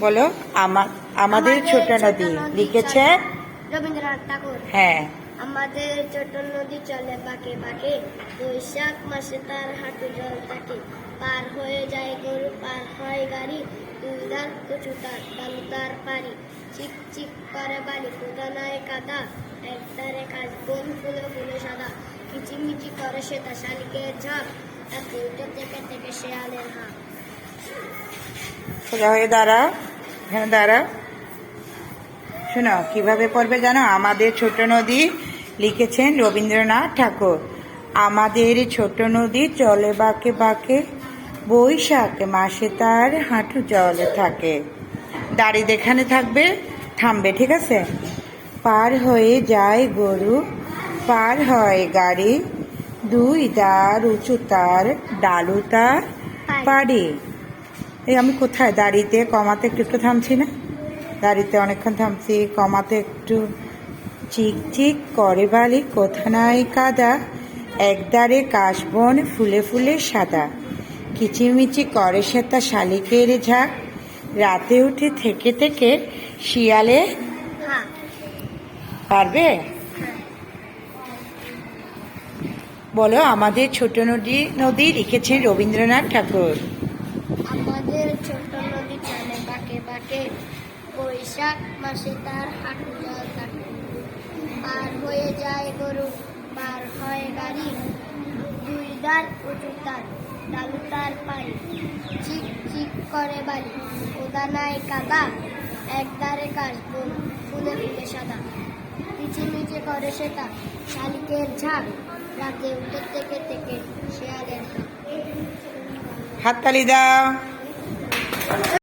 বলো আমাদের ছোট নদী লিখেছে? রবীন্দ্রনাথ ঠাকুর। হ্যাঁ। আমাদের ছোট নদী চলে বাঁকে বাঁকে বৈশাখ মাসে তার হাঁটু জল থাকে। পার হয়ে যায় গরু পার হয় গাড়ি দুই ধার কচু তার বালু তার পারি চিক চিক করে বালি কোদা নাই কাদা এক ধারে কাজ বন ফুলে ফুলে সাদা। কিচিমিচি করে সেটা শালিকের ঝাঁপ তাতে উঠে থেকে থেকে শেয়ালের হাঁপ। সোজা হয়ে দাঁড়াও। এখানে দাঁড়াও শোনো কীভাবে পড়বে জানো? আমাদের ছোট নদী লিখেছেন রবীন্দ্রনাথ ঠাকুর। আমাদের ছোট নদী চলে বাঁকে বাঁকে বৈশাখ মাসে তার হাঁটু জলে থাকে। দাড়ি এখানে থাকবে থামবে ঠিক আছে? পার হয়ে যায় গরু পার হয় গাড়ি দুই দার উঁচু তার ডালু তার পাড়ি। এই আমি কোথায়? দাড়িতে কমাতে একটু একটু থামছি না? দাড়িতে অনেকক্ষণ থামছি কমাতে একটু। চিক চিক করে বালি কোথা নাই কাদা? একদারে কাশবন ফুলে ফুলে সাদা। কিচিমিচি করে সে তা শালিকের ঝাঁক। রাতে উঠে থেকে থেকে শিয়ালে হ্যাঁ। পারবে? বলো আমাদের ছোট নদী নদী লিখেছেন রবীন্দ্রনাথ ঠাকুর। বৈশাখ মাসে তার হাঁটু জল থাকে পার হয়ে যায় গরু, পার হয় গাড়ি। দুই দার উঁচু তার, ডালু তার পাড়ি চিক চিক করে বাড়ি ওদা নাই কাদা। এক দারে কাশবন ফুলে ফুলে সাদা। মিচে করে সেটা শালিকের ঝাঁক। রাতে উঠে থেকে থেকে শেয়ালের হাততালি দাও।